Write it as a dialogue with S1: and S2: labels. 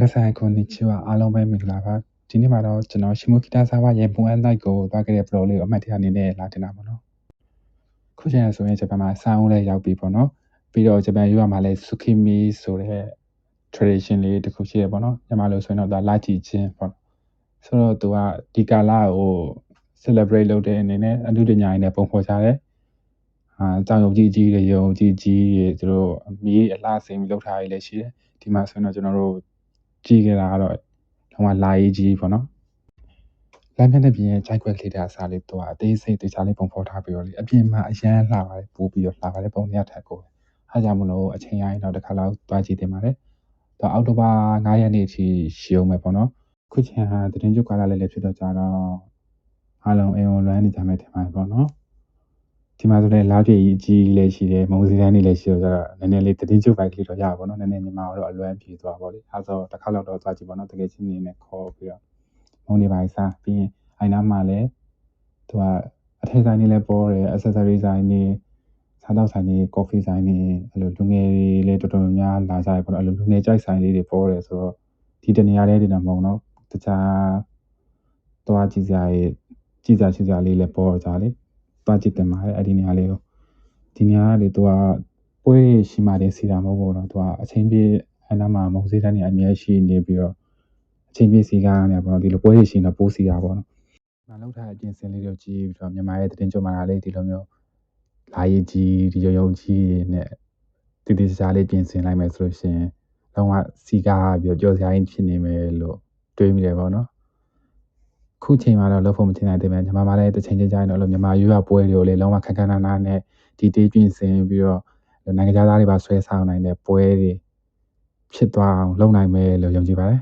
S1: လက်ဆိုင်ကိုနေချီဝအားလုံးပဲမင်္ဂလာပါဒီနေ့မှာတော့ကျွန်တော်ရှီမိုကီတာဆာဝရဲ့ဘွန်အန်လိုက်ကိုသွားခဲ့တဲ့ blog လေးကိုအမှတ်တရအနေနဲ့လာတင်တာပေါ့နော်ခုချိန်ဆိုရင်ဂျပန်မှာစာအုပ်လည်းရောက်ပြီပေါ့နော်ပြီးတော့ဂျပန်ယူရမှာလည်း tsukimi ဆိုတဲ့ tradition လေးတစ်ခုရှိရပေါ့နော်ညီမလို့ဆိုရင်တော့ဒါလာကြည့်ခြင်းပေါ့ဆိုတော့သူကဒီကာလကို celebrate လုပ်တဲ့အနေနဲ့အမှုတညာရင်းနဲ့ပုံဖော်ကြတယ်အာကြောင်ရုပ်ကြီးကြီးတွေရုပ်ကြီးကြီးတွေသူတို့မီးအလှဆင်ပြီးလောက်ထားရည်လည်းရှိတယ်ဒီမှာဆိုရင်တော့ကျွန်တော်တို့ ကြည့်ခဲ့တာကတော့တော့လာရေးကြီးပေါ့နော်လမ်းမျက်နှာပြင်ရဲ့ခြိုက်ခွက်လေးတဲ့အစားလေးတော့အသေးစိတ်တေချာလေးပုံဖော်ထားပြီးတော့လေအပြင်မှာအရန်လှပါတယ်ပိုးပြီးတော့လှပါတယ်ပုံရထက်ကိုအားကြောင့်မလို့အချိန်ရရင်တော့တစ်ခါလောက်တွားကြည့်တင်ပါတယ်တော့အောက်တိုဘာ9ရက်နေ့အထိရှိအောင်ပဲပေါ့နော်ခုချိန်ဟာတရင်ကျုပ်ကာလလေးလေးဖြစ်တော့ကြတော့အားလုံးအိမ်ဝင်လွမ်းနေကြမယ်ထင်ပါတယ်ပေါ့နော် ဒီမှာဆိုလည်းလားပြည့်ကြီးအကြီးလေးရှိတယ်မုံစီတန်းလေးလည်းရှိတော့ကြတော့နည်းနည်းလေးတည်ကျုပ်ပိုက်ကလေးတော့ရပါပေါ့နော်နည်းနည်းညီမတို့အလွမ်းပြေသွားပါလေအဲဆိုတစ်ခါလောက်တော့သွားကြည့်ပေါ့နော်တကယ်ချင်းနေနဲ့ခေါ်ပြီးတော့မုံနေပါစားပြီးရင်အိုင်နာမှာလည်းသူကအထက်ဆိုင်နေလည်းပေါ်တယ် accessory ဆိုင်နေစားတော့ဆိုင်နေ coffee ဆိုင်နေအဲ့လိုလူငယ်တွေလည်းတော်တော်များများလာကြရပေါ့နော်အဲ့လိုလူငယ်ကြိုက်ဆိုင်လေးတွေပေါ်တယ်ဆိုတော့ဒီတနေရာလေးတွေတော့မဟုတ်တော့တခြားသွားကြည့်စရာရေးကြည့်စရာရှိစရာလေးလည်းပေါ်ကြလေ သွားကြည့်တယ်မှာအဲ့ဒီနေရာလေးကိုဒီနေရာလေးသူကပွဲရှိမှတင်စီတာမဟုတ်ဘူးတော့သူကအချင်းပြေအဲ့နာမှာမုံစေးတန်းနေအများရှိနေပြီးတော့အချင်းပြေစီကားနေပေါ့နော်ဒီလိုပွဲရှိရင်တော့ပိုးစီတာပေါ့နော်မလောက်ထားတဲ့အပြင်စင်လေးတွေကြည့်ပြီးတော့မြန်မာရဲ့တင်ကြုံမာလေးဒီလိုမျိုးလာရေးကြီးဒီရုံရုံကြီးနဲ့တည်တည်စားလေးပြင်ဆင်လိုက်မယ်ဆိုလို့ရှိရင်လုံးဝစီကားပြီးတော့ကြော်စရာကြီးဖြစ်နေမယ်လို့တွေးမိတယ်ပေါ့နော် ခုချိန်မှာတော့လှုပ်ဖို့မထင်နိုင်သေးပဲညီမမလည်းတစ်ချိန်ချင်းကြာရင်တော့လို့မြန်မာရွာပွဲတွေကိုလည်းလုံးဝခက်ခက်နာနာနဲ့ဒီတေးပြင်ဆင်ပြီးတော့နိုင်ငံခြားသားတွေပါဆွဲဆောင်နိုင်တဲ့ပွဲတွေဖြစ်သွားအောင်လုပ်နိုင်မယ်လို့ယုံကြည်ပါတယ်